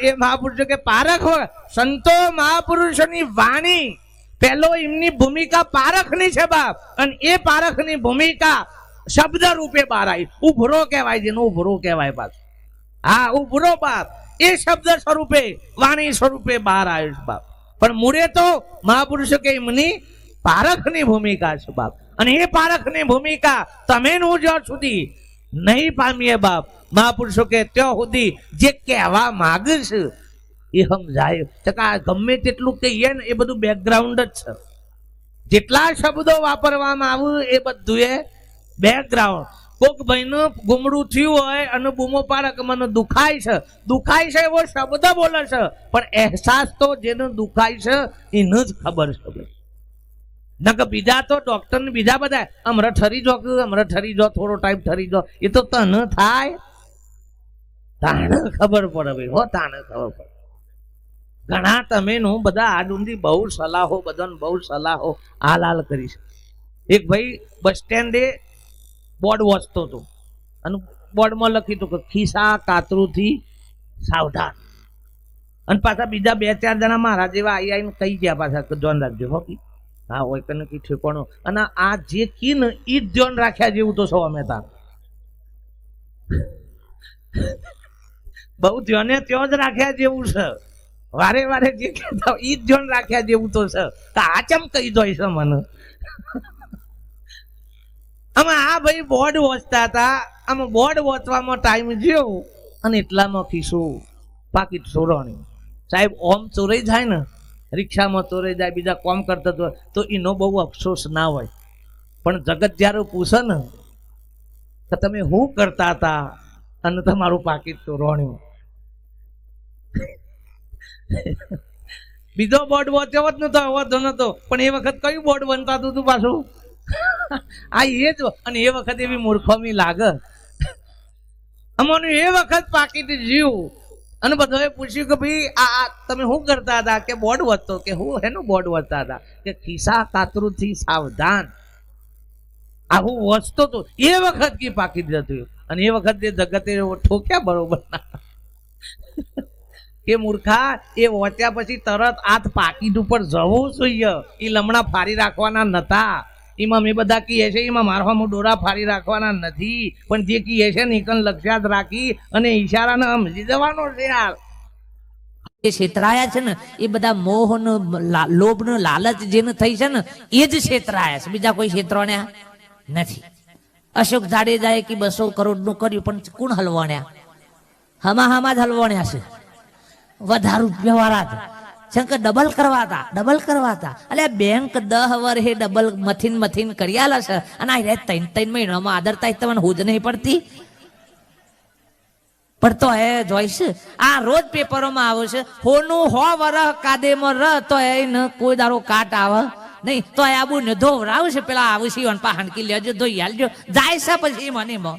એ મહાપુરુષો કે પારખ સંતો મહાપુરુષોની વાણી પેલો એમની ભૂમિકા પારખની છે બાપ. અને એ પારખની ભૂમિકા શબ્દ રૂપે બહાર ઉભરો કહેવાય જેનો ઉભરો કહેવાય પાછું હા, ઉભરો બાપ. એ શબ્દ સ્વરૂપે, વાણી સ્વરૂપે બહાર આવ્યો છે બાપ. પણ મૂળે તો મહાપુરુષો કે એમની પારખની ભૂમિકા છે બાપ. અને એ પારખની ભૂમિકા તમે હું જ્યાં સુધી નહીં પામીએ બાપ. મહાપુરુષો કે ત્યાં સુધી જે કહેવા માગે છે એ સમજાય. ચકા ગમે તેટલું કહીએ ને, એ બધું બેકગ્રાઉન્ડ જ છે. જેટલા શબ્દો વાપરવામાં આવ્યું એ બધું એ બેકગ્રાઉન્ડ કોક ભાઈનું ગુમડું થયું હોય અને બૂમો પાડે મને દુખાય છે. દુખાય છે એવો શબ્દ બોલે છે. પણ અહેસાસ તો જેને દુખાય છે, એને જ ખબર છે. ભાઈ નકર બીજા તો ડોક્ટર ને બીજા બધા હમણાં ઠરી જો, કે હમણાં ઠરી જો, થોડો ટાઈમ ઠરી જો. એ તો તને થાય. તાણ ખબર પડે ભાઈ, હો, તાણ ખબર પડે. ઘણા તમે નું બધા આ ઊંધી બહુ સલાહો, બધાને બહુ સલાહો હાલ હાલ કરી છે. એક ભાઈ બસ સ્ટેન્ડે બોર્ડ વાંચતો હતો. અને બોર્ડમાં લખ્યું હતું કે, ખિસ્સા કાતરુથી સાવધાન. અને પાછા બીજા બે ચાર જણા મારા જેવા આઈ આવીને કહી ગયા પાછા કે જોન રાખજો, હો, કી. હા હોય કને કી ઠેકોણું. અને આ જે કી ને જ ધ્યાન રાખ્યા જેવું તો સૌ અમે તાર બહુ ધ્યાને ત્યાં જ રાખ્યા જેવું છે. વારે વારે જે કહેતા ઈ ધ્યાન રાખ્યા જેવું તો છે. તો આ ચમ કહી દો છે મને? આમાં આ ભાઈ બોર્ડ વાંચતા હતા. આમાં બોર્ડ વાંચવામાં ટાઈમ જેવું અને એટલામાં ખીસું. પાકીટ ચોરાણી સાહેબ, ઓમ ચોરાઈ જાય ને રિક્ષામાં ચોરાઈ જાય, બીજા કોમ કરતા તો તો એનો બહુ અફસોસ ના હોય. પણ જગત જ્યારે પૂછે ને કે તમે શું કરતા હતા? અને તમારું પાકીટ ચોરાણ્યું બીજો બોર્ડ વાંચ્યો જ નતો વાંધો નતો. પણ એ વખત કયું બોર્ડ બનતા હતું પાછું? આ એ જ અને એ વખત એવી મૂર્ખમી લાગે અમારું એ વખત પાકીટ જીવ. અને બધાએ પૂછ્યું કે ભાઈ, આ આ, તમે શું કરતા હતા? કે બોર્ડ વધતો કે હું એનું બોર્ડ વધતા હતા? કે ખિસ્સા કાતરુથી સાવધાન. આવું વચતો તો એ વખત કી પાકી જતું અને એ વખત જગતે ઠોક્યા બરોબર કે મૂર્ખા, એ વચ્યા પછી તરત આથ પાકીટ ઉપર જવું જોઈએ. એ લમણા ફાડી રાખવાના નતા. એમાં મેં બધા કીએ છે એમાં મારવામાં ડોરા ફાડી રાખવાના નથી. પણ જે કીએ છે ને એકન લક્ષ્યાત રાખી અને ઈશારાને સમજી દેવાનો છે યાર. ને, એ બધા મોહન ને લોભ ને લાલચ જેને થઈ છે ને, એ જ છેતરાયા છે. બીજા કોઈ છેતરાણ્યા નથી. અશોક જાડેજાએ કે બસો કરોડનું કર્યું, પણ કોણ હલવણ્યા? હમા હમા જ હલવાણ્યા છે. વધારે રૂપિયા વાળા શંકર ડબલ કરવા ડબલ કરવા એટલે બેંક દહ વર્ષે ડબલ મથીન મથીન કરી આલે છે. અને આ રે ત્રણ ત્રણ મહિનામાં આદરતા તમને હુજ નહીં પડતી. પડતો હે જોઈશ આ રોજ પેપરોમાં આવે છે, હોનું હો વરહ કાદેમાં ર તો એ ન કોઈ દારો કાટ આવે. નહીં, તો આબુ ને ધોવરાવ છે. પેલા આવશે છે ઈવન પા હાંડકી લેજો, ધોઈ આલજો. જાય છે પછી મને એમાં.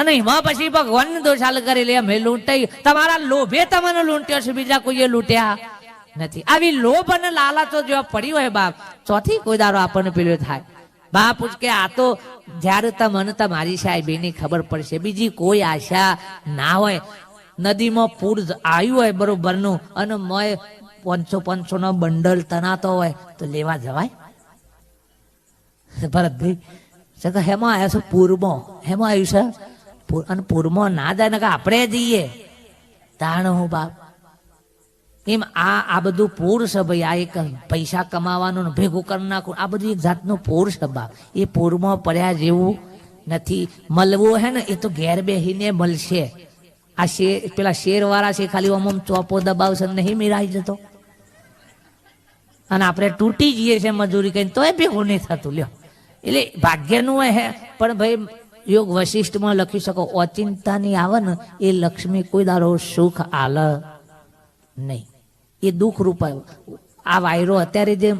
અને એમાં પછી ભગવાન દોષાલ કરી લે, અમે લૂંટાઈ. તમારા લોભે તમને લૂંટ્યો છે, બીજા કોઈએ લૂંટ્યા નથી. આવી લોભ અને લાલચો જેવા પડી હોય બાપ, ચોથી કોઈ દારો આપણને પેલો થાય. બાપ કે આ તો જ્યારે તમને તમારી સાહેબીની ખબર પડશે, બીજી કોઈ આશા ના હોય. નદીમાં પૂર આવ્યું હોય બરોબરનું, અને મય પાંચસો પાંચસો નો બંડલ તનાતો હોય, તો લેવા જવાય? ભરતભાઈ હેમાં આવ્યા છો પૂરમાં? હેમાં આવ્યું છે? અને પૂરમાં ના જાય કે આપણે જઈએ. તાણ હું બાપ. એમ આ આ બધું પૂર છે ભાઈ, આ એક પૈસા કમાવાનું ભેગું કરી નાખવું આ બધું એક જાતનું પૂર છે બાપ. એ પૂરમાં પડ્યા જેવું નથી. મળવું હે ને, એ તો ઘેર બેહીને મળશે આ શેર પેલા શેરવાળા છે, ખાલી આમ ચોપો દબાવશે નહીં મિરાઈ જતો. અને આપણે તૂટી જઈએ છે મજૂરી કરીને, તોય ભેગું નહીં થતું. લ્યો. એટલે ભાગ્યનું હે, પણ ભાઈ યોગ વશિષ્ઠમાં લખી શકો, ઓચિંતાની આવે ને એ લક્ષ્મી કોઈ દારો સુખ આલ નહીં. એ દુઃખ રૂપાય. આ વાયરો અત્યારે જે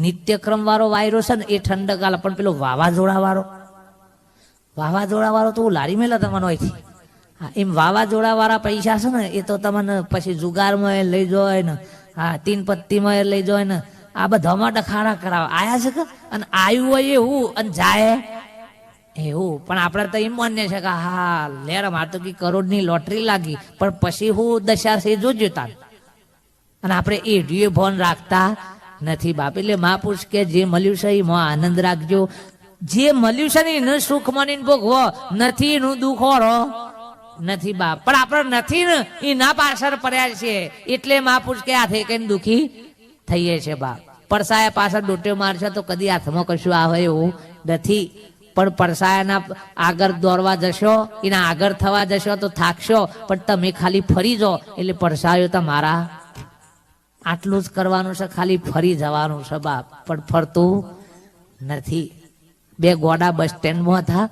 નિત્યક્રમ વાળો વાયરો છે ને, એ ઠંડક આલે. પણ પેલો વાવાઝોડા વાળો. વાવાઝોડા વાળો તો હું લારી મેલા તમને હોયથી હા, એમ વાવાઝોડા વાળા પૈસા છે ને, એ તો તમને પછી જુગારમાં લઈ જાય ને, હા તીન પત્તીમાં લઈ જાય ને, આ બધામાં ડખાડા કરાવે. આયા છે કે? અને આવ્યું હોય એવું અને જાય. એવું, પણ આપણે તો એમ માન્ય છે કે, હા, લેર, માર તો કઈ કરોડની લોટરી લાગી, પણ પછી હું દશા છે જોજો તાર. અને આપણે એ ડીએ ભોન રાખતા નથી બાપ, એટલે મહાપુરુષ કે, જે મળ્યું છે એમાં આનંદ રાખજો. જે મળ્યું છે ને, એનું સુખ માનીને ભોગવો, નથી એનું દુઃખ ઓરો નથી બાપ, પણ આપણે નથી ને એ ના પાછળ પડ્યા છે એટલે મહાપુરુષ કે હાથે કઈ દુખી થઈએ છે બાપ. પડસાયા પાછળ ડોટ્યો મારશે તો કદી હાથમાં કશું આવે એવું નથી. પણ પરસાયાના આગળ દોડવા જશો, એના આગળ થવા જશો તો થાકશો, પણ તમે ખાલી ફરી જાઓ, એટલે પરસાયો તમારા. આટલું જ કરવાનું છે, ખાલી ફરી જવાનું છે બાપ. પણ ફરતું નથી. બે ગોડા બસ સ્ટેન્ડમાં હતા.